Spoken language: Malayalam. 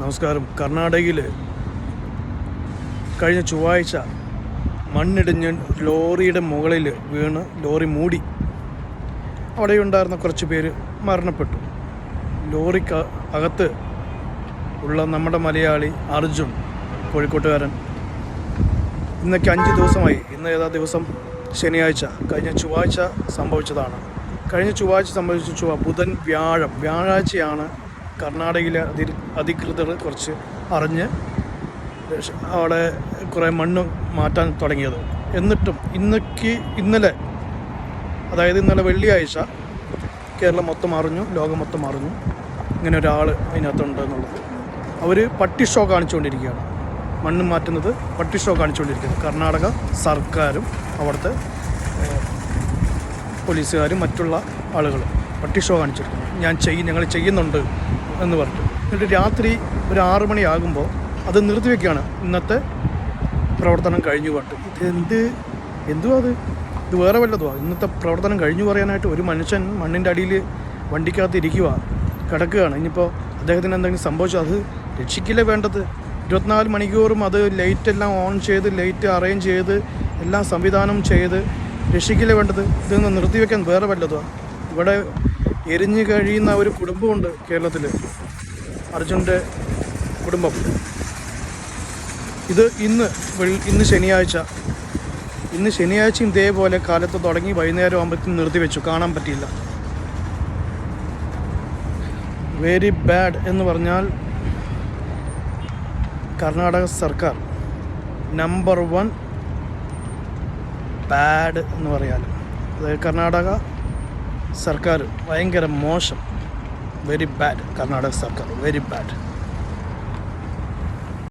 നമസ്കാരം. കർണാടകയിൽ കഴിഞ്ഞ ചൊവ്വാഴ്ച മണ്ണിടിഞ്ഞ് ലോറിയുടെ മുകളിൽ വീണ് ലോറി മൂടി. അവിടെ ഉണ്ടായിരുന്ന കുറച്ച് പേര് മരണപ്പെട്ടു. ലോറിക്ക് അകത്ത് ഉള്ള നമ്മുടെ മലയാളി അർജുൻ കോഴിക്കോട്ടുകാരൻ. ഇന്നൊക്കെ അഞ്ച് ദിവസമായി. ഇന്ന് ഏതാ ദിവസം? ശനിയാഴ്ച. കഴിഞ്ഞ ചൊവ്വാഴ്ച സംഭവിച്ചതാണ്. കഴിഞ്ഞ ചൊവ്വാഴ്ച സംഭവിച്ച ചൊവ്വ ബുധൻ വ്യാഴം. വ്യാഴാഴ്ചയാണ് കർണാടകയിലെ അധി അധികൃതർ കുറച്ച് അറിഞ്ഞ് അവിടെ കുറേ മണ്ണ് മാറ്റാൻ തുടങ്ങിയത്. എന്നിട്ടും ഇന്നക്ക് ഇന്നലെ അതായത് ഇന്നലെ വെള്ളിയാഴ്ച കേരളം മൊത്തം അറിഞ്ഞു ലോകം മൊത്തം അറിഞ്ഞു ഇങ്ങനെ ഒരാൾ അതിനകത്തുണ്ട് എന്നുള്ളത്. അവർ പട്ടി ഷോ കാണിച്ചുകൊണ്ടിരിക്കുകയാണ്. മണ്ണ് മാറ്റുന്നത് പട്ടി ഷോ കാണിച്ചുകൊണ്ടിരിക്കുന്നത് കർണാടക സർക്കാരും അവിടുത്തെ പോലീസുകാരും മറ്റുള്ള ആളുകളും. പട്ടി ഷോ കാണിച്ചിരുന്നു ഞാൻ ചെയ്യും ഞങ്ങൾ ചെയ്യുന്നുണ്ട് എന്ന് പറഞ്ഞു. എന്നിട്ട് രാത്രി ഒരു ആറു മണിയാകുമ്പോൾ അത് നിർത്തിവെക്കുകയാണ്. ഇന്നത്തെ പ്രവർത്തനം കഴിഞ്ഞു പാട്ട്. ഇത് എന്ത് എന്തുവാ അത്? ഇത് വേറെ വല്ലതുവാ? ഇന്നത്തെ പ്രവർത്തനം കഴിഞ്ഞു പറയാനായിട്ട് ഒരു മനുഷ്യൻ മണ്ണിന്റെ അടിയിൽ വണ്ടിക്കകത്ത് ഇരിക്കുക കിടക്കുകയാണ്. ഇനിയിപ്പോൾ അദ്ദേഹത്തിന് എന്തെങ്കിലും സംഭവിച്ചു അത് രക്ഷിക്കില്ലേ വേണ്ടത്? ഇരുപത്തിനാല് മണിക്കൂറും അത് ലൈറ്റ് എല്ലാം ഓൺ ചെയ്ത് ലൈറ്റ് അറേഞ്ച് ചെയ്ത് എല്ലാം സംവിധാനം ചെയ്ത് രക്ഷിക്കില്ലേ വേണ്ടത്? ഇതൊന്ന് നിർത്തിവെക്കാൻ വേറെ വല്ലതുവാ? ഇവിടെ എരിഞ്ഞു കഴിയുന്ന ഒരു കുടുംബമുണ്ട് കേരളത്തിൽ അർജുന്റെ കുടുംബം. ഇത് ഇന്ന് ഇന്ന് ശനിയാഴ്ച. ഇന്ന് ശനിയാഴ്ചയും ഇതേപോലെ കാലത്ത് തുടങ്ങി വൈകുന്നേരം ആകുമ്പോഴത്തേക്കും നിർത്തിവെച്ചു. കാണാൻ പറ്റിയില്ല. വെരി ബാഡ് എന്ന് പറഞ്ഞാൽ കർണാടക സർക്കാർ നമ്പർ വൺ ബാഡ് എന്ന് പറയാൻ. അതായത് കർണാടക സർക്കാർ ഭയങ്കര മോശം. വെരി ബാഡ് കർണാടക സർക്കാർ. Very bad